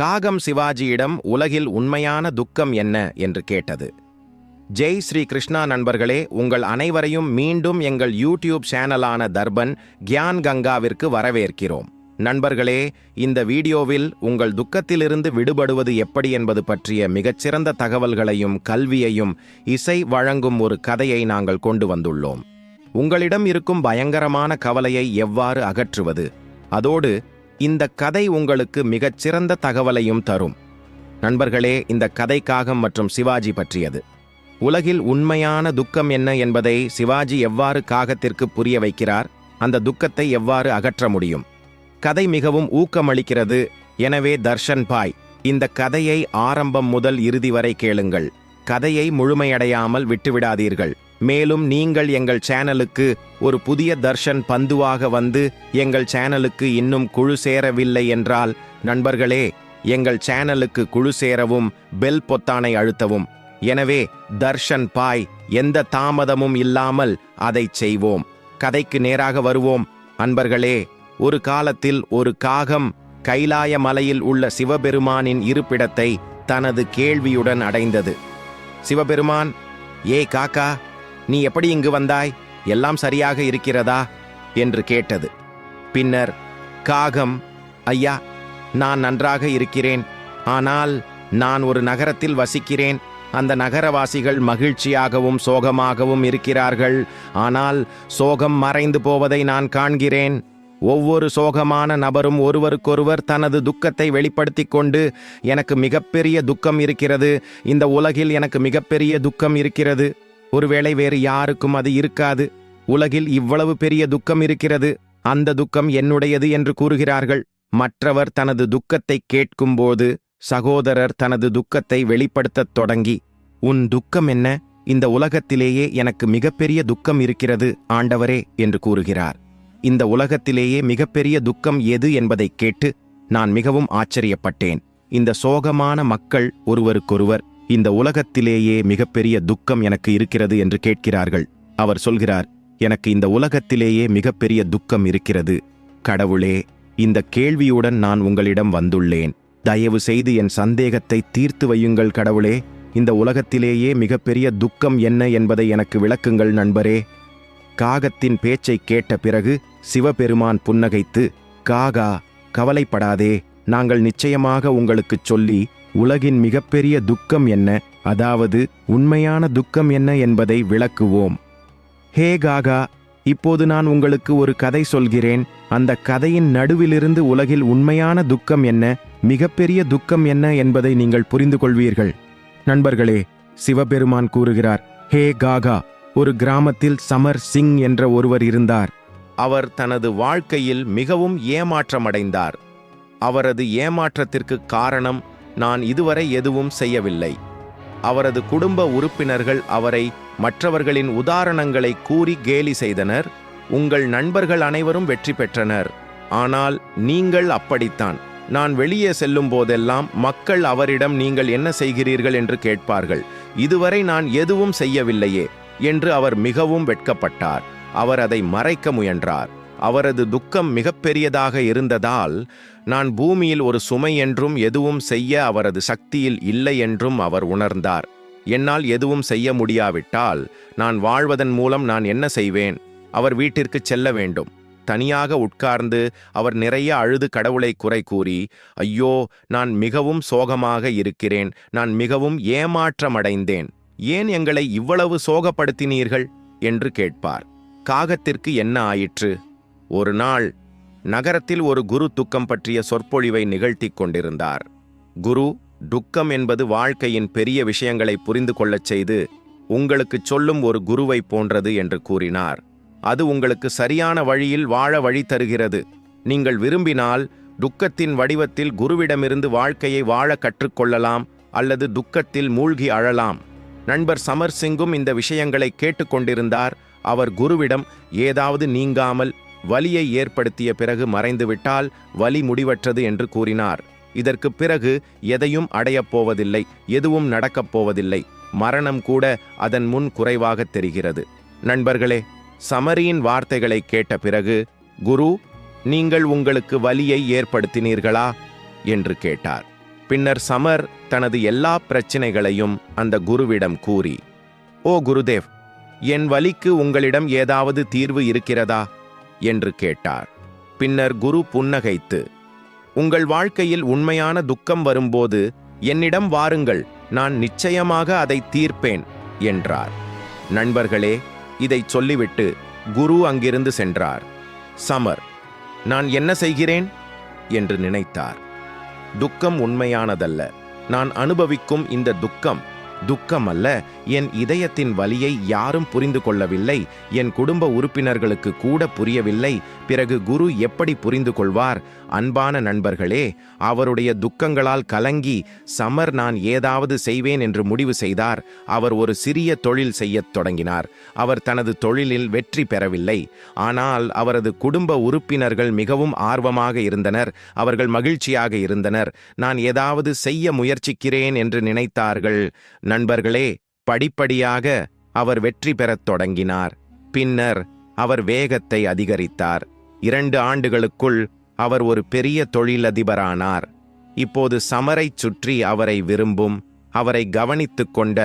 காகம் சிவாஜியிடம் உலகில் உண்மையான துக்கம் என்ன என்று கேட்டது. ஜெய் ஸ்ரீ கிருஷ்ணா நண்பர்களே உங்கள் அனைவரையும் மீண்டும் எங்கள் யூடியூப் சேனலான தர்பன் கியான் கங்காவிற்கு வரவேற்கிறோம். நண்பர்களே இந்த வீடியோவில் உங்கள் துக்கத்திலிருந்து விடுபடுவது எப்படி என்பது பற்றிய மிகச்சிறந்த தகவல்களையும் கல்வியையும் இசை வழங்கும் ஒரு கதையை நாங்கள் கொண்டு வந்துள்ளோம். உங்களிடம் இருக்கும் பயங்கரமான கவலையை எவ்வாறு அகற்றுவது? அதோடு இந்த கதை உங்களுக்கு மிகச்சிறந்த தகவலையும் தரும். நண்பர்களே இந்த கதை காகம் மற்றும் சிவாஜி பற்றியது. உலகில் உண்மையான துக்கம் என்ன என்பதை சிவாஜி எவ்வாறு காகத்திற்கு புரிய வைக்கிறார் அந்த துக்கத்தை எவ்வாறு அகற்ற முடியும்? கதை மிகவும் ஊக்கமளிக்கிறது. எனவே தர்ஷன் பாய் இந்த கதையை ஆரம்பம் முதல் இறுதி வரை கேளுங்கள். கதையை முழுமையடையாமல் விட்டுவிடாதீர்கள். மேலும் நீங்கள் எங்கள் சேனலுக்கு ஒரு புதிய தர்ஷன் பந்துவாக வந்து எங்கள் சேனலுக்கு இன்னும் குழு சேரவில்லை என்றால் நண்பர்களே எங்கள் சேனலுக்கு குழு சேரவும் பெல் பொத்தானை அழுத்தவும். எனவே தர்ஷன் பாய் எந்த தாமதமும் இல்லாமல் அதைச் செய்வோம். கதைக்கு நேராக வருவோம். அன்பர்களே ஒரு காலத்தில் ஒரு காகம் கைலாய மலையில் உள்ள சிவபெருமானின் இருப்பிடத்தை தனது கேள்வியுடன் அடைந்தது. சிவபெருமான் ஏ காக்கா நீ எப்படி இங்கு வந்தாய்? எல்லாம் சரியாக இருக்கிறதா? என்று கேட்டது. பின்னர் காகம் ஐயா நான் நன்றாக இருக்கிறேன். ஆனால் நான் ஒரு நகரத்தில் வசிக்கிறேன். அந்த நகரவாசிகள் மகிழ்ச்சியாகவும் சோகமாகவும் இருக்கிறார்கள். ஆனால் சோகம் மறைந்து போவதை நான் காண்கிறேன். ஒவ்வொரு சோகமான நபரும் ஒருவருக்கொருவர் தனது துக்கத்தை வெளிப்படுத்திக் கொண்டு எனக்கு மிகப்பெரிய துக்கம் இருக்கிறது. இந்த உலகில் எனக்கு மிகப்பெரிய துக்கம் இருக்கிறது. ஒருவேளை வேறு யாருக்கும் அது இருக்காது. உலகில் இவ்வளவு பெரிய துக்கம் இருக்கிறது. அந்த துக்கம் என்னுடையது என்று கூறுகிறார்கள். மற்றவர் தனது துக்கத்தை கேட்கும்போது சகோதரர் தனது துக்கத்தை வெளிப்படுத்தத் தொடங்கி உன் துக்கம் என்ன? இந்த உலகத்திலேயே எனக்கு மிகப்பெரிய துக்கம் இருக்கிறது ஆண்டவரே என்று கூறுகிறார். இந்த உலகத்திலேயே மிகப்பெரிய துக்கம் எது என்பதைக் கேட்டு நான் மிகவும் ஆச்சரியப்பட்டேன். இந்த சோகமான மக்கள் ஒருவருக்கொருவர் இந்த உலகத்திலேயே மிகப்பெரிய துக்கம் எனக்கு இருக்கிறது என்று கேட்கிறார்கள். அவர் சொல்கிறார் எனக்கு இந்த உலகத்திலேயே மிகப்பெரிய துக்கம் இருக்கிறது. கடவுளே இந்த கேள்வியுடன் நான் உங்களிடம் வந்துள்ளேன். தயவு செய்து என் சந்தேகத்தை தீர்த்து வையுங்கள் கடவுளே. இந்த உலகத்திலேயே மிகப்பெரிய துக்கம் என்ன என்பதை எனக்கு விளக்குங்கள் நண்பரே. காகத்தின் பேச்சைக் கேட்ட பிறகு சிவபெருமான் புன்னகைத்து காகா கவலைப்படாதே. நாங்கள் நிச்சயமாக உங்களுக்குச் சொல்லி உலகின் மிகப்பெரிய துக்கம் என்ன? அதாவது உண்மையான துக்கம் என்ன என்பதை விளக்குவோம். ஹே காகா இப்போது நான் உங்களுக்கு ஒரு கதை சொல்கிறேன். அந்த கதையின் நடுவிலிருந்து உலகில் உண்மையான துக்கம் என்ன? மிகப்பெரிய துக்கம் என்ன என்பதை நீங்கள் புரிந்து கொள்வீர்கள். நண்பர்களே சிவபெருமான் கூறுகிறார் ஹே காகா ஒரு கிராமத்தில் சமர் சிங் என்ற ஒருவர் இருந்தார். அவர் தனது வாழ்க்கையில் மிகவும் ஏமாற்றமடைந்தார். அவரது ஏமாற்றத்திற்கு காரணம் நான் இதுவரை எதுவும் செய்யவில்லை. அவரது குடும்ப உறுப்பினர்கள் அவரை மற்றவர்களின் உதாரணங்களை கூறி கேலி செய்தனர். உங்கள் நண்பர்கள் அனைவரும் வெற்றி பெற்றனர். ஆனால் நீங்கள் அப்படித்தான். நான் வெளியே செல்லும் போதெல்லாம் மக்கள் அவரிடம் நீங்கள் என்ன செய்கிறீர்கள் என்று கேட்பார்கள். இதுவரை நான் எதுவும் செய்யவில்லையே என்று அவர் மிகவும் வெட்கப்பட்டார். அவர் அதை மறைக்க முயன்றார். அவரது துக்கம் மிகப்பெரியதாக இருந்ததால் நான் பூமியில் ஒரு சுமை என்றும் எதுவும் செய்ய அவரது சக்தியில் இல்லை என்றும் அவர் உணர்ந்தார். என்னால் எதுவும் செய்ய முடியாவிட்டால் நான் வாழ்வதன் மூலம் நான் என்ன செய்வேன்? அவர் வீட்டிற்கு செல்ல வேண்டும். தனியாக உட்கார்ந்து அவர் நிறைய அழுது கடவுளை குறை கூறி ஐயோ நான் மிகவும் சோகமாக இருக்கிறேன். நான் மிகவும் ஏமாற்றமடைந்தேன். ஏன் எங்களை இவ்வளவு சோகப்படுத்தினீர்கள்? என்று கேட்பார். காகத்திற்கு என்ன ஆயிற்று? ஒரு நாள் நகரத்தில் ஒரு குரு துக்கம் பற்றிய சொற்பொழிவை நிகழ்த்திக் கொண்டிருந்தார். குரு துக்கம் என்பது வாழ்க்கையின் பெரிய விஷயங்களை புரிந்து கொள்ளச் செய்து உங்களுக்குச் சொல்லும் ஒரு குருவைப் போன்றது என்று கூறினார். அது உங்களுக்கு சரியான வழியில் வாழ வழி தருகிறது. நீங்கள் விரும்பினால் துக்கத்தின் வடிவத்தில் குருவிடமிருந்து வாழ்க்கையை வாழ கற்றுக்கொள்ளலாம் அல்லது துக்கத்தில் மூழ்கி அழலாம். நண்பர் சமர் சிங்கும் இந்த விஷயங்களை கேட்டுக்கொண்டிருந்தார் அவர் குருவிடம் ஏதாவது நீங்காமல் வலியை ஏற்படுத்திய பிறகு மறைந்துவிட்டால் வலி முடிவற்றது என்று கூறினார். இதற்குப் பிறகு எதையும் அடையப் போவதில்லை எதுவும் நடக்கப் போவதில்லை. மரணம் கூட அதன் முன் குறைவாகத் தெரிகிறது. நண்பர்களே சமரியின் வார்த்தைகளை கேட்ட பிறகு குரு நீங்கள் உங்களுக்கு வலியை ஏற்படுத்தினீர்களா? என்று கேட்டார். பின்னர் சமர் தனது எல்லா பிரச்சினைகளையும் அந்த குருவிடம் கூறி ஓ குருதேவ் என் வலிக்கு உங்களிடம் ஏதாவது தீர்வு இருக்கிறதா? என்று கேட்டார். பின்னர் குரு புன்னகைத்து உங்கள் வாழ்க்கையில் உண்மையான துக்கம் வரும்போது என்னிடம் வாருங்கள் நான் நிச்சயமாக அதை தீர்ப்பேன் என்றார். நண்பர்களே இதைச் சொல்லிவிட்டு குரு அங்கிருந்து சென்றார். சமர் நான் என்ன செய்கிறேன்? என்று நினைத்தார். துக்கம் உண்மையானதல்ல. நான் அனுபவிக்கும் இந்த துக்கம் துக்கம் அல்ல என் இதயத்தின் வலியை யாரும் புரிந்து கொள்ளவில்லை. என் குடும்ப உறுப்பினர்களுக்கு கூட புரியவில்லை. பிறகு குரு எப்படி புரிந்து கொள்வார்? அன்பான நண்பர்களே அவருடைய துக்கங்களால் கலங்கி சமர் நான் ஏதாவது செய்வேன் என்று முடிவு செய்தார். அவர் ஒரு சிறிய தொழில் செய்யத் தொடங்கினார். அவர் தனது தொழிலில் வெற்றி பெறவில்லை. ஆனால் அவரது குடும்ப உறுப்பினர்கள் மிகவும் ஆர்வமாக இருந்தனர். அவர்கள் மகிழ்ச்சியாக இருந்தனர். நான் ஏதாவது செய்ய முயற்சிக்கிறேன் என்று நினைத்தார்கள். நண்பர்களே படிப்படியாக அவர் வெற்றி பெறத் தொடங்கினார். பின்னர் அவர் வேகத்தை அதிகரித்தார். இரண்டு ஆண்டுகளுக்குள் அவர் ஒரு பெரிய தொழிலதிபரானார். இப்போது சமரைச் சுற்றி அவரை விரும்பும் அவரை கவனித்துக் கொண்ட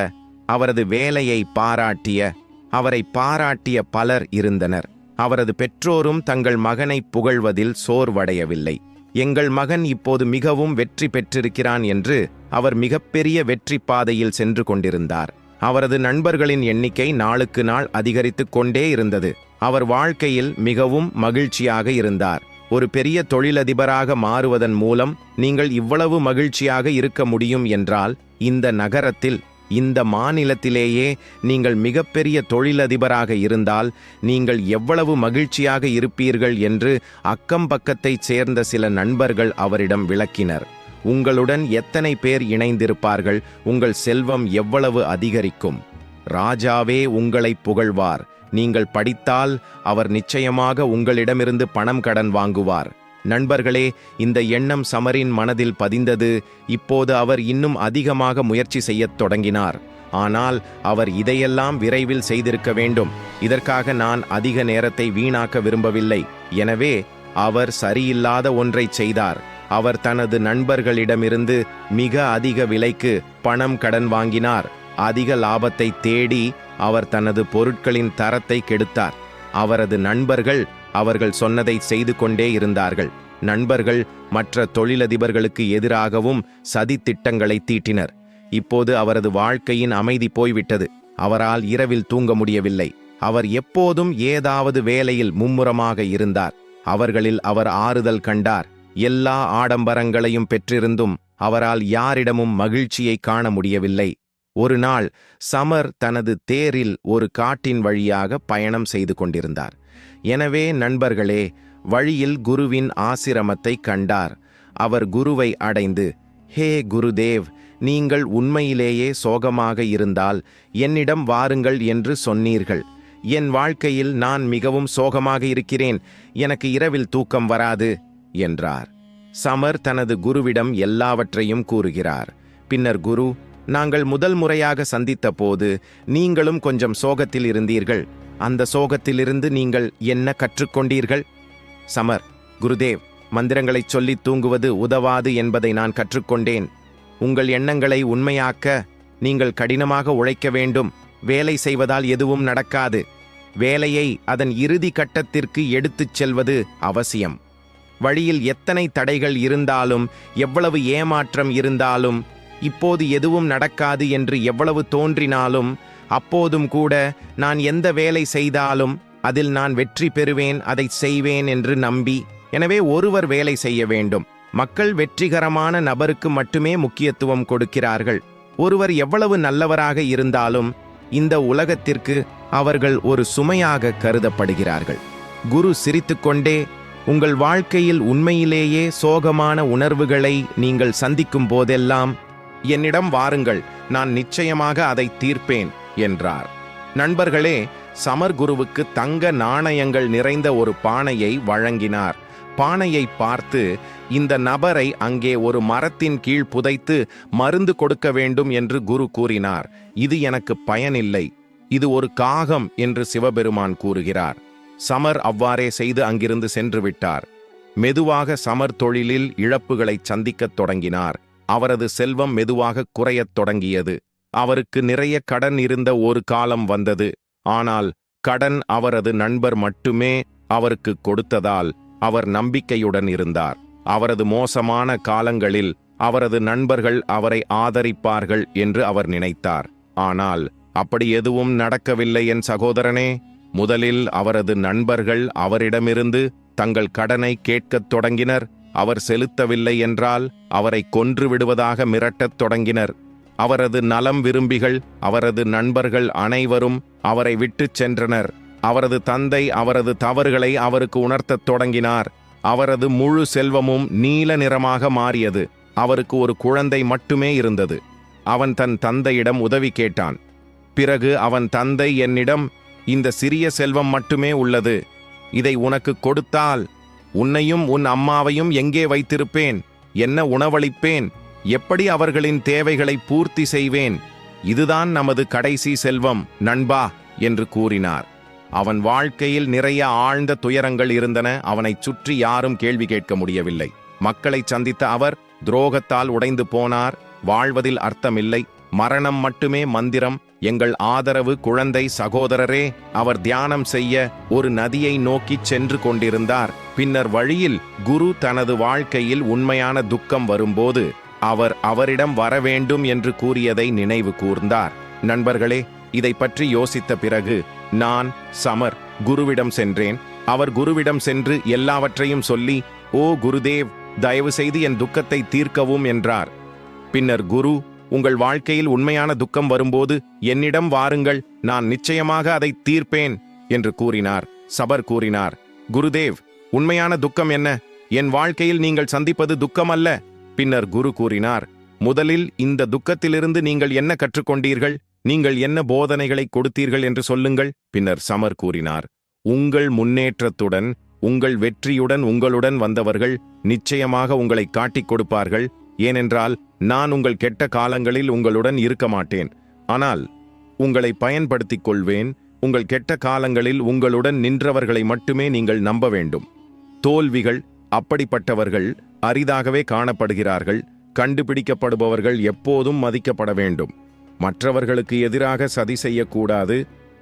அவரது வேலையை பாராட்டிய அவரை பாராட்டிய பலர் இருந்தனர். அவரது பெற்றோரும் தங்கள் மகனை புகழ்வதில் சோர்வடையவில்லை. எங்கள் மகன் இப்போது மிகவும் வெற்றி பெற்றிருக்கிறான் என்று அவர் மிகப்பெரிய வெற்றி பாதையில் சென்று கொண்டிருந்தார். அவரது நண்பர்களின் எண்ணிக்கை நாளுக்கு நாள் அதிகரித்துக் கொண்டே இருந்தது. அவர் வாழ்க்கையில் மிகவும் மகிழ்ச்சியாக இருந்தார். ஒரு பெரிய தொழிலதிபராக மாறுவதன் மூலம் நீங்கள் இவ்வளவு மகிழ்ச்சியாக இருக்க முடியும் என்றால் இந்த நகரத்தில் இந்த மாநிலத்திலேயே நீங்கள் மிகப்பெரிய தொழிலதிபராக இருந்தால் நீங்கள் எவ்வளவு மகிழ்ச்சியாக இருப்பீர்கள் என்று அக்கம் பக்கத்தைச் சேர்ந்த சில நண்பர்கள் அவரிடம் விளக்கினர். உங்களுடன் எத்தனை பேர் இணைந்திருப்பார்கள்? உங்கள் செல்வம் எவ்வளவு அதிகரிக்கும்? ராஜாவே உங்களை புகழ்வார். நீங்கள் படித்தால் அவர் நிச்சயமாக உங்களிடமிருந்து பணம் கடன் வாங்குவார். நண்பர்களே இந்த எண்ணம் சமரின் மனதில் பதிந்தது. இப்போது அவர் இன்னும் அதிகமாக முயற்சி செய்யத் தொடங்கினார். ஆனால் அவர் இதையெல்லாம் விரைவில் செய்திருக்க வேண்டும். இதற்காக நான் அதிக நேரத்தை வீணாக்க விரும்பவில்லை. எனவே அவர் சரியில்லாத ஒன்றைச் செய்தார். அவர் தனது நண்பர்களிடமிருந்து மிக அதிக விலைக்கு பணம் கடன் வாங்கினார். அதிக லாபத்தை தேடி அவர் தனது பொருட்களின் தரத்தை கெடுத்தார். அவரது நண்பர்கள் அவர்கள் சொன்னதை செய்து கொண்டே இருந்தார்கள். நண்பர்கள் மற்ற தொழிலதிபர்களுக்கு எதிராகவும் சதி திட்டங்களை தீட்டினர். இப்போது அவரது வாழ்க்கையின் அமைதி போய்விட்டது. அவரால் இரவில் தூங்க முடியவில்லை. அவர் எப்போதும் ஏதாவது வேலையில் மும்முரமாக இருந்தார். அவர்களில் அவர் ஆறுதல் கண்டார். எல்லா ஆடம்பரங்களையும் பெற்றிருந்தும் அவரால் யாரிடமும் மகிழ்ச்சியை காண முடியவில்லை. ஒரு நாள் சமர் தனது தேரில் ஒரு காட்டின் வழியாக பயணம் செய்து கொண்டிருந்தார். எனவே நண்பர்களே வழியில் குருவின் ஆசிரமத்தை கண்டார். அவர் குருவை அடைந்து ஹே குருதேவ் நீங்கள் உண்மையிலேயே சோகமாக இருந்தால் என்னிடம் வாருங்கள் என்று சொன்னீர்கள். என் வாழ்க்கையில் நான் மிகவும் சோகமாக இருக்கிறேன். எனக்கு இரவில் தூக்கம் வராது என்றார். சமர் தனது குருவிடம் எல்லாவற்றையும் கூறுகிறார். பின்னர் குரு நாங்கள் முதல் முறையாக சந்தித்த போது நீங்களும் கொஞ்சம் சோகத்தில் இருந்தீர்கள். அந்த சோகத்திலிருந்து நீங்கள் என்ன கற்றுக்கொண்டீர்கள்? சமர் குருதேவ் மந்திரங்களைச் சொல்லித் தூங்குவது உதவாது என்பதை நான் கற்றுக்கொண்டேன். உங்கள் எண்ணங்களை உண்மையாக்க நீங்கள் கடினமாக உழைக்க வேண்டும். வேலை செய்வதால் எதுவும் நடக்காது. வேலையை அதன் இறுதி கட்டத்திற்கு எடுத்துச் செல்வது அவசியம். வழியில் எத்தனை தடைகள் இருந்தாலும் எவ்வளவு ஏமாற்றம் இருந்தாலும் இப்போது எதுவும் நடக்காது என்று எவ்வளவு தோன்றினாலும் அப்போதும் கூட நான் எந்த வேலை செய்தாலும் அதில் நான் வெற்றி பெறுவேன் அதை செய்வேன் என்று நம்பி எனவே ஒருவர் வேலை செய்ய வேண்டும். மக்கள் வெற்றிகரமான நபருக்கு மட்டுமே முக்கியத்துவம் கொடுக்கிறார்கள். ஒருவர் எவ்வளவு நல்லவராக இருந்தாலும் இந்த உலகத்திற்கு அவர்கள் ஒரு சுமையாக கருதப்படுகிறார்கள். குரு சிரித்துக்கொண்டே உங்கள் வாழ்க்கையில் உண்மையிலேயே சோகமான உணர்வுகளை நீங்கள் சந்திக்கும் போதெல்லாம் என்னிடம் வாருங்கள் நான் நிச்சயமாக அதை தீர்ப்பேன். என்றார். நண்பர்களே சமர் குருவுக்கு தங்க நாணயங்கள் நிறைந்த ஒரு பானையை வழங்கினார். பானையை பார்த்து இந்த நபரை அங்கே ஒரு மரத்தின் கீழ் புதைத்து மருந்து கொடுக்க வேண்டும் என்று குரு கூறினார். இது எனக்கு பயனில்லை. இது ஒரு காகம் என்று சிவபெருமான் கூறுகிறார். சமர் அவ்வாறே செய்து அங்கிருந்து சென்று விட்டார். மெதுவாக சமர் தொழிலில் இழப்புகளை சந்திக்கத் தொடங்கினார். அவரது செல்வம் மெதுவாக குறையத் தொடங்கியது. அவருக்கு நிறைய கடன் இருந்த ஒரு காலம் வந்தது. ஆனால் கடன் அவரது நண்பர் மட்டுமே அவருக்கு கொடுத்ததால் அவர் நம்பிக்கையுடன் இருந்தார். அவரது மோசமான காலங்களில் அவரது நண்பர்கள் அவரை ஆதரிப்பார்கள் என்று அவர் நினைத்தார். ஆனால் அப்படி எதுவும் நடக்கவில்லை என் சகோதரனே. முதலில் அவரது நண்பர்கள் அவரிடமிருந்து தங்கள் கடனை கேட்கத் தொடங்கினர். அவர் செலுத்தவில்லை என்றால் அவரை கொன்று விடுவதாக மிரட்டத் தொடங்கினர். அவரது நலம் விரும்பிகள் அவரது நண்பர்கள் அனைவரும் அவரை விட்டுச் சென்றனர். அவரது தந்தை அவரது தவறுகளை அவருக்கு உணர்த்தத் தொடங்கினார். அவரது முழு செல்வமும் நீல நிறமாக மாறியது. அவருக்கு ஒரு குழந்தை மட்டுமே இருந்தது. அவன் தன் தந்தையிடம் உதவி கேட்டான். பிறகு அவன் தந்தை என்னிடம் இந்த சிறிய செல்வம் மட்டுமே உள்ளது. இதை உனக்கு கொடுத்தால் உன்னையும் உன் அம்மாவையும் எங்கே வைத்திருப்பேன்? என்ன உணவளிப்பேன்? எப்படி அவர்களின் தேவைகளை பூர்த்தி செய்வேன்? இதுதான் நமது கடைசி செல்வம் நண்பா! என்று கூறினார். அவன் வாழ்க்கையில் நிறைய ஆழ்ந்த துயரங்கள் இருந்தன அவனைச் சுற்றி யாரும் கேள்வி கேட்க முடியவில்லை. மக்களை சந்தித்த அவர் துரோகத்தால் உடைந்து போனார் வாழ்வதில் அர்த்தமில்லை மரணம் மட்டுமே மந்திரம் எங்கள் ஆதரவு குழந்தை சகோதரரே! அவர் தியானம் செய்ய ஒரு நதியை நோக்கிச் சென்று கொண்டிருந்தார். பின்னர் வழியில் குரு தனது வாழ்க்கையில் உண்மையான துக்கம் வரும்போது அவர் அவரிடம் வரவேண்டும் என்று கூறியதை நினைவு கூர்ந்தார். நண்பர்களே இதை பற்றி யோசித்த பிறகு நான் சமர் குருவிடம் சென்றேன். அவர் குருவிடம் சென்று எல்லாவற்றையும் சொல்லி ஓ குருதேவ் தயவு செய்து என் துக்கத்தை தீர்க்கவும் என்றார். பின்னர் குரு உங்கள் வாழ்க்கையில் உண்மையான துக்கம் வரும்போது என்னிடம் வாருங்கள் நான் நிச்சயமாக அதை தீர்ப்பேன் என்று கூறினார். சபர் கூறினார் குருதேவ் உண்மையான துக்கம் என்ன? என் வாழ்க்கையில் நீங்கள் சந்திப்பது துக்கம் அல்ல பின்னர் குரு கூறினார் முதலில் இந்த துக்கத்திலிருந்து நீங்கள் என்ன கற்றுக்கொண்டீர்கள்? நீங்கள் என்ன போதனைகளை கொடுத்தீர்கள் என்று சொல்லுங்கள். பின்னர் சமர் கூறினார் உங்கள் முன்னேற்றத்துடன் உங்கள் வெற்றியுடன் உங்களுடன் வந்தவர்கள் நிச்சயமாக உங்களை காட்டிக் கொடுப்பார்கள். ஏனென்றால் நான் உங்கள் கெட்ட காலங்களில் உங்களுடன் இருக்க மாட்டேன். ஆனால் உங்களை பயன்படுத்திக் கொள்வேன். உங்கள் கெட்ட காலங்களில் உங்களுடன் நின்றவர்களை மட்டுமே நீங்கள் நம்ப வேண்டும். தோல்விகள் அப்படிப்பட்டவர்கள் அரிதாகவே காணப்படுகிறார்கள் கண்டுபிடிக்கப்படுபவர்கள் எப்போதும் மதிக்கப்பட வேண்டும். மற்றவர்களுக்கு எதிராக சதி செய்யக்கூடாது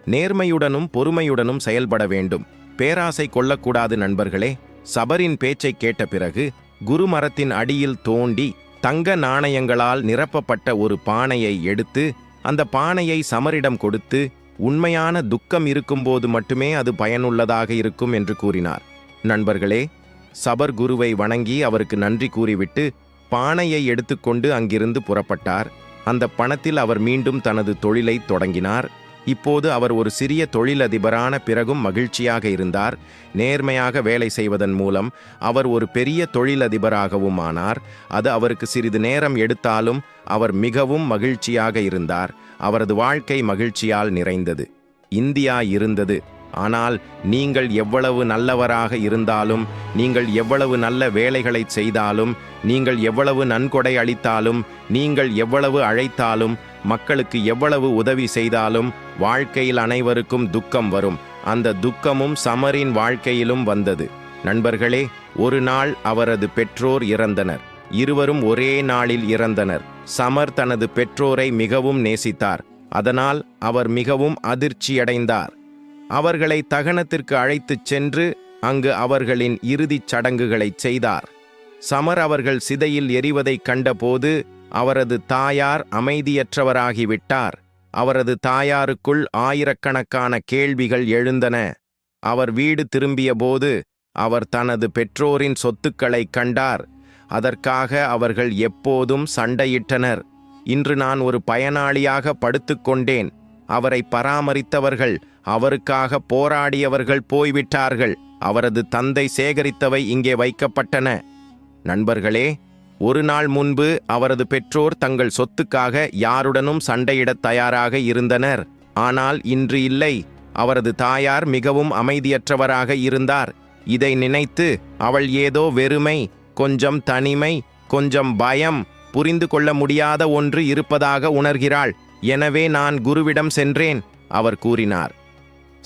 நேர்மையுடனும் பொறுமையுடனும் செயல்பட வேண்டும். பேராசை கொள்ளக்கூடாது நண்பர்களே சபரின் பேச்சை கேட்ட பிறகு குருமரத்தின் அடியில் தோண்டி தங்க நாணயங்களால் நிரப்பப்பட்ட ஒரு பானையை எடுத்து அந்த பானையை சமரிடம் கொடுத்து உண்மையான துக்கம் இருக்கும்போது மட்டுமே அது பயனுள்ளதாக இருக்கும் என்று கூறினார். நண்பர்களே சபர் குருவை வணங்கி அவருக்கு நன்றி கூறிவிட்டு பானையை எடுத்துக்கொண்டு அங்கிருந்து புறப்பட்டார். அந்த பணத்தில் அவர் மீண்டும் தனது தொழிலை தொடங்கினார். இப்போது அவர் ஒரு சிறிய தொழிலதிபரான பிறகும் மகிழ்ச்சியாக இருந்தார். நேர்மையாக வேலை செய்வதன் மூலம் அவர் ஒரு பெரிய தொழிலதிபராகவும் ஆனார். அது அவருக்கு சிறிது நேரம் எடுத்தாலும் அவர் மிகவும் மகிழ்ச்சியாக இருந்தார். அவரது வாழ்க்கை மகிழ்ச்சியால் நிறைந்தது. இந்தியா இருந்தது. ஆனால் நீங்கள் எவ்வளவு நல்லவராக இருந்தாலும் நீங்கள் எவ்வளவு நல்ல வேலைகளை செய்தாலும் நீங்கள் எவ்வளவு நன்கொடை அளித்தாலும் நீங்கள் எவ்வளவு அழைத்தாலும் மக்களுக்கு எவ்வளவு உதவி செய்தாலும் வாழ்க்கையில் அனைவருக்கும் துக்கம் வரும். அந்த துக்கமும் சமரின் வாழ்க்கையிலும் வந்தது. நண்பர்களே ஒரு நாள் அவரது பெற்றோர் இறந்தனர். இருவரும் ஒரே நாளில் இறந்தனர். சமர் தனது பெற்றோரை மிகவும் நேசித்தார். அதனால் அவர் மிகவும் அதிர்ச்சியடைந்தார். அவர்களை தகனத்திற்கு அழைத்துச் சென்று அங்கு அவர்களின் இறுதிச் சடங்குகளைச் செய்தார். சமர் அவர்கள் சிதையில் எரிவதைக் கண்டபோது அவரது தாயார் அமைதியற்றவராகிவிட்டார். அவரது தாயாருக்குள் ஆயிரக்கணக்கான கேள்விகள் எழுந்தன. அவர் வீடு திரும்பியபோது அவர் தனது பெற்றோரின் சொத்துக்களைக் கண்டார். அதற்காக அவர்கள் எப்போதும் சண்டையிட்டனர். இன்று நான் ஒரு பயனாளியாக படுத்துக்கொண்டேன் அவரை பராமரித்தவர்கள் அவருக்காக போராடியவர்கள் போய்விட்டார்கள். அவரது தந்தை சேகரித்தவை இங்கே வைக்கப்பட்டன. நண்பர்களே ஒரு நாள் முன்பு அவரது பெற்றோர் தங்கள் சொத்துக்காக யாருடனும் சண்டையிடத் தயாராக இருந்தனர். ஆனால் இன்று இல்லை. அவரது தாயார் மிகவும் அமைதியற்றவராக இருந்தார். இதை நினைத்து அவள் ஏதோ வெறுமை கொஞ்சம் தனிமை கொஞ்சம் பயம் புரிந்து கொள்ள முடியாத ஒன்று இருப்பதாக உணர்கிறாள். எனவே நான் குருவிடம் சென்றேன் அவர் கூறினார்.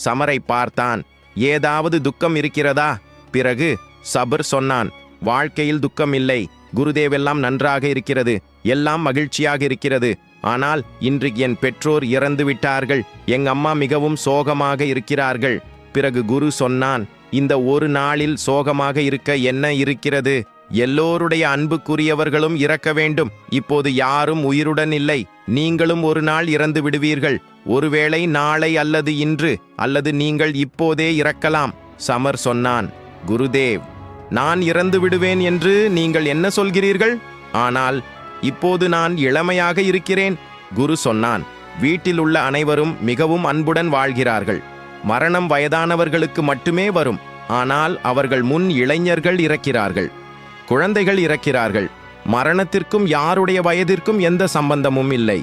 சமரை பார்த்தான். ஏதாவது துக்கம் இருக்கிறதா? பிறகு சபர் சொன்னான் வாழ்க்கையில் துக்கம் இல்லை. குருதேவெல்லாம் நன்றாக இருக்கிறது. எல்லாம் மகிழ்ச்சியாக இருக்கிறது. ஆனால் இன்று என் பெற்றோர் இறந்து விட்டார்கள். எங்க அம்மா மிகவும் சோகமாக இருக்கிறார்கள். பிறகு குரு சொன்னான் இந்த ஒரு நாளில் சோகமாக இருக்க என்ன இருக்கிறது? எல்லோருடைய அன்புக்குரியவர்களும் இறக்க வேண்டும். இப்போது யாரும் உயிருடன் இல்லை. நீங்களும் ஒரு நாள் இறந்து விடுவீர்கள். ஒருவேளை நாளை அல்லது இன்று அல்லது நீங்கள் இப்போதே இறக்கலாம் சமர் சொன்னான். குருதேவ் நான் இறந்து விடுவேன் என்று நீங்கள் என்ன சொல்கிறீர்கள்? ஆனால் இப்போது நான் இளமையாக இருக்கிறேன் குரு சொன்னான். வீட்டில் உள்ள அனைவரும் மிகவும் அன்புடன் வாழ்கிறார்கள். மரணம் வயதானவர்களுக்கு மட்டுமே வரும். ஆனால் அவர்கள் முன் இளைஞர்கள் இறக்கிறார்கள். குழந்தைகள் இறக்கிறார்கள். மரணத்திற்கும் யாருடைய வயதிற்கும் எந்த சம்பந்தமும் இல்லை.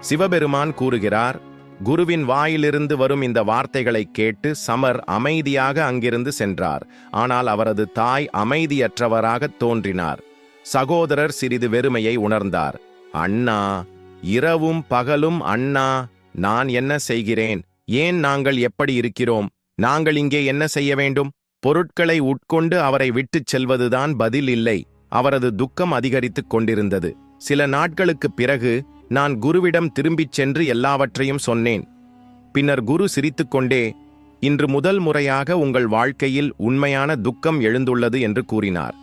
சிவபெருமான் கூறுகிறார் குருவின் வாயிலிருந்து வரும் இந்த வார்த்தைகளை கேட்டு சமர் அமைதியாக அங்கிருந்து சென்றார். ஆனால் அவரது தாய் அமைதியற்றவராக தோன்றினார். சகோதரர் சிறிது வெறுமையை உணர்ந்தார். அண்ணா இரவும் பகலும் அண்ணா நான் என்ன செய்கிறேன்? ஏன் நாங்கள் எப்படி இருக்கிறோம்? நாங்கள் இங்கே என்ன செய்ய வேண்டும்? பொருட்களை உட்கொண்டு அவரை விட்டுச் செல்வதுதான் பதில் இல்லை. அவரது துக்கம் அதிகரித்துக் கொண்டிருந்தது. சில நாட்களுக்குப் பிறகு நான் குருவிடம் திரும்பிச் சென்று எல்லாவற்றையும் சொன்னேன். பின்னர் குரு சிரித்துக்கொண்டே இன்று முதல் முறையாக உங்கள் வாழ்க்கையில் உண்மையான துக்கம் எழுந்துள்ளது என்று கூறினார்.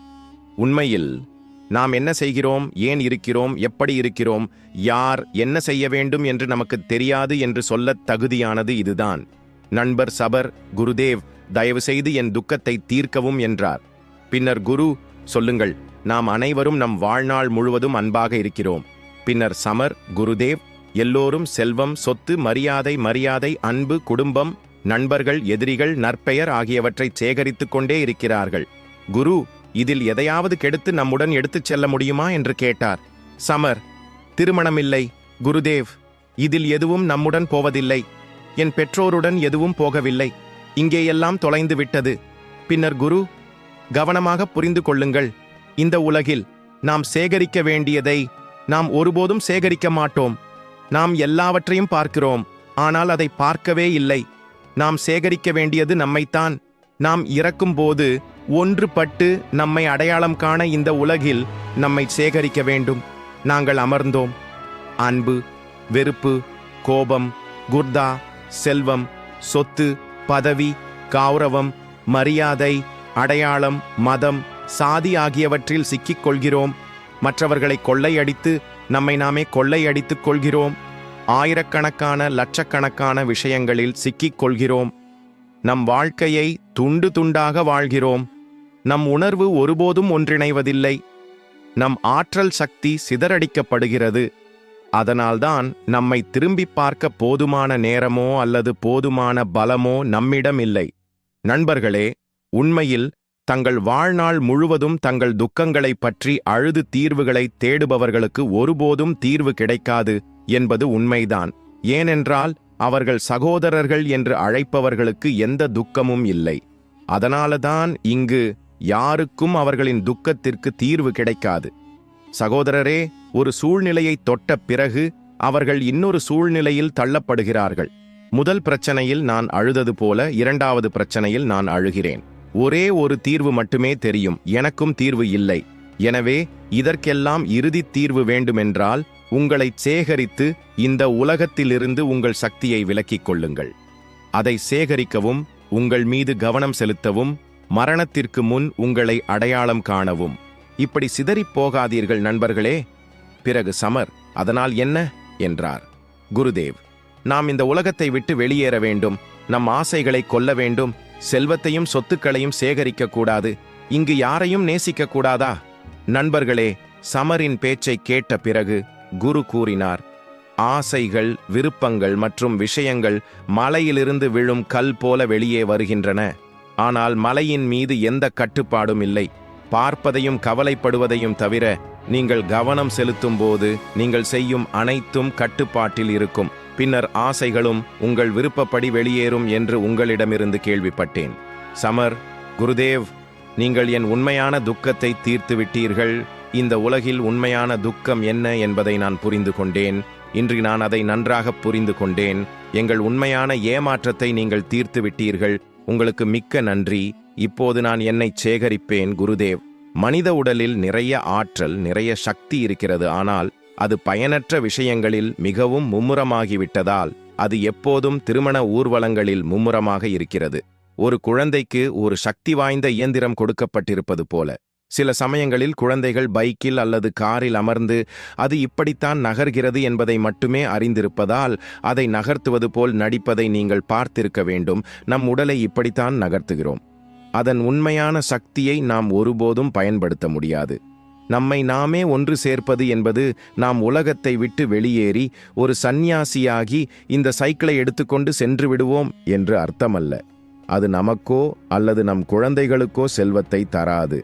உண்மையில் நாம் என்ன செய்கிறோம்? ஏன் இருக்கிறோம்? எப்படி இருக்கிறோம்? யார் என்ன செய்ய வேண்டும் என்று நமக்கு தெரியாது என்று சொல்லத் தகுதியானது இதுதான். நண்பர் சபர் குருதேவ் தயவுசெய்து என் துக்கத்தை தீர்க்கவும் என்றார். பின்னர் குரு சொல்லுங்கள் நாம் அனைவரும் நம் வாழ்நாள் முழுவதும் அன்பாக இருக்கிறோம். பின்னர் சமர் குருதேவ் எல்லோரும் செல்வம் சொத்து மரியாதை மரியாதை அன்பு குடும்பம் நண்பர்கள் எதிரிகள் நற்பெயர் ஆகியவற்றை சேகரித்துக் கொண்டே இருக்கிறார்கள். குரு இதில் எதையாவது கெடுத்து நம்முடன் எடுத்துச் செல்ல முடியுமா என்று கேட்டார். சமர் திருமணமில்லை குருதேவ் இதில் எதுவும் நம்முடன் போவதில்லை. என் பெற்றோருடன் எதுவும் போகவில்லை. இங்கேயெல்லாம் தொலைந்து விட்டது. பின்னர் குரு கவனமாக புரிந்து கொள்ளுங்கள். இந்த உலகில் நாம் சேகரிக்க வேண்டியதை நாம் ஒருபோதும் சேகரிக்க மாட்டோம். நாம் எல்லாவற்றையும் பார்க்கிறோம் ஆனால் அதை பார்க்கவே இல்லை. நாம் சேகரிக்க வேண்டியது நம்மைத்தான். நாம் இறக்கும்போது ஒன்றுபட்டு நம்மை அடையாளம் காண இந்த உலகில் நம்மை சேகரிக்க வேண்டும். நாங்கள் அமர்ந்தோம். அன்பு வெறுப்பு கோபம் குர்தா செல்வம் சொத்து பதவி கௌரவம் மரியாதை அடையாளம் மதம் சாதி ஆகியவற்றில் சிக்கிக் கொள்கிறோம் மற்றவர்களை கொள்ளையடித்து நம்மை நாமே கொள்ளையடித்துக் கொள்கிறோம். ஆயிரக்கணக்கான லட்சக்கணக்கான விஷயங்களில் சிக்கிக் கொள்கிறோம் நம் வாழ்க்கையை துண்டு துண்டாக வாழ்கிறோம். நம் உணர்வு ஒருபோதும் ஒன்றிணைவதில்லை. நம் ஆற்றல் சக்தி சிதறடிக்கப்படுகிறது. அதனால்தான் நம்மை திரும்பிப் பார்க்க போதுமான நேரமோ அல்லது போதுமான பலமோ நம்மிடம் இல்லை. நண்பர்களே உண்மையில் தங்கள் வாழ்நாள் முழுவதும் தங்கள் துக்கங்களைப் பற்றி அழுது தீர்வுகளை தேடுபவர்களுக்கு ஒருபோதும் தீர்வு கிடைக்காது என்பது உண்மைதான். ஏனென்றால் அவர்கள் சகோதரர்கள் என்று அழைப்பவர்களுக்கு எந்த துக்கமும் இல்லை. அதனாலதான் இங்கு யாருக்கும் அவர்களின் துக்கத்திற்கு தீர்வு கிடைக்காது. சகோதரரே ஒரு சூழ்நிலையை தொட்ட பிறகு அவர்கள் இன்னொரு சூழ்நிலையில் தள்ளப்படுகிறார்கள். முதல் பிரச்சனையில் நான் அழுதது போல இரண்டாவது பிரச்சனையில் நான் அழுகிறேன். ஒரே ஒரு தீர்வு மட்டுமே தெரியும். எனக்கும் தீர்வு இல்லை. எனவே இதற்கெல்லாம் இறுதி தீர்வு வேண்டுமென்றால் உங்களை சேகரித்து இந்த உலகத்திலிருந்து உங்கள் சக்தியை விலக்கிக் கொள்ளுங்கள். அதை சேகரிக்கவும் உங்கள் மீது கவனம் செலுத்தவும் மரணத்திற்கு முன் உங்களை அடையாளம் காணவும். இப்படி சிதறிப் போகாதீர்கள் நண்பர்களே. பிறகு சமர் அதனால் என்ன? என்றார். குருதேவ் நாம் இந்த உலகத்தை விட்டு வெளியேற வேண்டும். நம் ஆசைகளை கொல்ல வேண்டும். செல்வத்தையும் சொத்துக்களையும் சேகரிக்க கூடாது. இங்கு யாரையும் நேசிக்க கூடாதா? நண்பர்களே சமரின் பேச்சை கேட்ட பிறகு குரு கூறினார் ஆசைகள் விருப்பங்கள் மற்றும் விஷயங்கள் மலையிலிருந்து விழும் கல் போல வெளியே வருகின்றன. ஆனால் மலையின் மீது எந்த கட்டுப்பாடும் இல்லை. பார்ப்பதையும் கவலைப்படுவதையும் தவிர நீங்கள் கவனம் செலுத்தும் போது நீங்கள் செய்யும் அனைத்தும் கட்டுப்பாட்டில் இருக்கும். பின்னர் ஆசைகளும் உங்கள் விருப்பப்படி வெளியேறும் என்று உங்களிடமிருந்து கேள்விப்பட்டேன். சமர் குருதேவ் நீங்கள் என் உண்மையான துக்கத்தை தீர்த்து விட்டீர்கள் இந்த உலகில் உண்மையான துக்கம் என்ன என்பதை நான் புரிந்து கொண்டேன். இன்று நான் அதை நன்றாக புரிந்து கொண்டேன். எங்கள் உண்மையான ஏமாற்றத்தை நீங்கள் தீர்த்து விட்டீர்கள் உங்களுக்கு மிக்க நன்றி. இப்போது நான் என்னை சேகரிப்பேன் குருதேவ். மனித உடலில் நிறைய ஆற்றல் நிறைய சக்தி இருக்கிறது ஆனால் அது பயனற்ற விஷயங்களில் மிகவும் மும்முரமாகிவிட்டதால் அது எப்போதும் திருமண ஊர்வலங்களில் மும்முரமாக இருக்கிறது. ஒரு குழந்தைக்கு ஒரு சக்தி வாய்ந்த இயந்திரம் கொடுக்கப்பட்டிருப்பது போல. சில சமயங்களில் குழந்தைகள் பைக்கில் அல்லது காரில் அமர்ந்து அது இப்படித்தான் நகர்கிறது என்பதை மட்டுமே அறிந்திருப்பதால் அதை நகர்த்துவது போல் நடிப்பதை நீங்கள் பார்த்திருக்க வேண்டும். நம் உடலை இப்படித்தான் நகர்த்துகிறோம். அதன் உண்மையான சக்தியை நாம் ஒருபோதும் பயன்படுத்த முடியாது. நம்மை நாமே ஒன்று சேர்ப்பது என்பது நாம் உலகத்தை விட்டு வெளியேறி ஒரு சந்நியாசியாகி இந்த சைக்கிளை எடுத்துக்கொண்டு சென்று விடுவோம் என்று அர்த்தமல்ல. அது நமக்கோ அல்லது நம் குழந்தைகளுக்கோ செல்வத்தை தராது.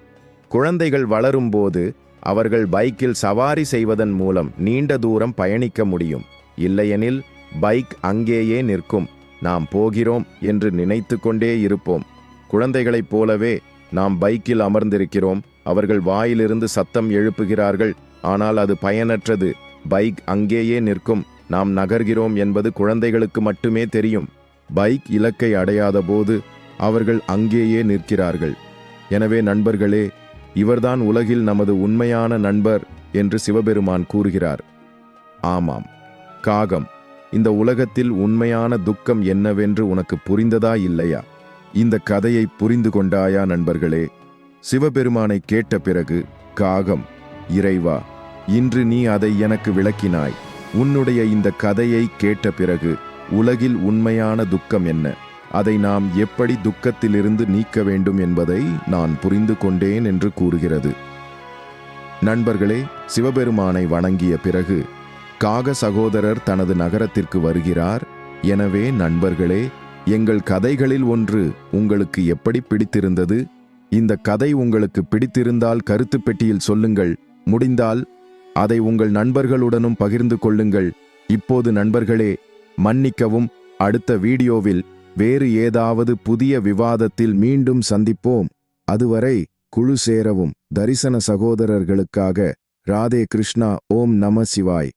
குழந்தைகள் வளரும்போது அவர்கள் பைக்கில் சவாரி செய்வதன் மூலம் நீண்ட தூரம் பயணிக்க முடியும். இல்லையெனில் பைக் அங்கேயே நிற்கும். நாம் போகிறோம் என்று நினைத்து கொண்டே இருப்போம். குழந்தைகளைப் போலவே நாம் பைக்கில் அமர்ந்திருக்கிறோம். அவர்கள் வாயிலிருந்து சத்தம் எழுப்புகிறார்கள். ஆனால் அது பயனற்றது. பைக் அங்கேயே நிற்கும். நாம் நகர்கிறோம் என்பது குழந்தைகளுக்கு மட்டுமே தெரியும். பைக் இலக்கை அடையாத போது அவர்கள் அங்கேயே நிற்கிறார்கள். எனவே நண்பர்களே இவர்தான் உலகில் நமது உண்மையான நண்பர் என்று சிவபெருமான் கூறுகிறார். ஆமாம். காகம் இந்த உலகத்தில் உண்மையான துக்கம் என்னவென்று உனக்கு புரிந்ததா இல்லையா? இந்த கதையை புரிந்து கொண்டாயா நண்பர்களே? சிவபெருமானை கேட்ட பிறகு காகம் இறைவா இன்று நீ அதை எனக்கு விளக்கினாய். உன்னுடைய இந்த கதையை கேட்ட பிறகு உலகில் உண்மையான துக்கம் என்ன? அதை நாம் எப்படி துக்கத்திலிருந்து நீக்க வேண்டும் என்பதை நான் புரிந்து கொண்டேன் என்று கூறுகிறது. நண்பர்களே சிவபெருமானை வணங்கிய பிறகு காக சகோதரர் தனது நகரத்திற்கு வருகிறார். எனவே நண்பர்களே எங்கள் கதைகளில் ஒன்று உங்களுக்கு எப்படி பிடித்திருந்தது? இந்த கதை உங்களுக்கு பிடித்திருந்தால் கருத்து பெட்டியில் சொல்லுங்கள். முடிந்தால் அதை உங்கள் நண்பர்களுடனும் பகிர்ந்து கொள்ளுங்கள். இப்போது நண்பர்களே மன்னிக்கவும் அடுத்த வீடியோவில் வேறு ஏதாவது புதிய விவாதத்தில் மீண்டும் சந்திப்போம். அதுவரை குழு சேரவும். தரிசன சகோதரர்களுக்காக ராதே கிருஷ்ணா ஓம் நம சிவாய்.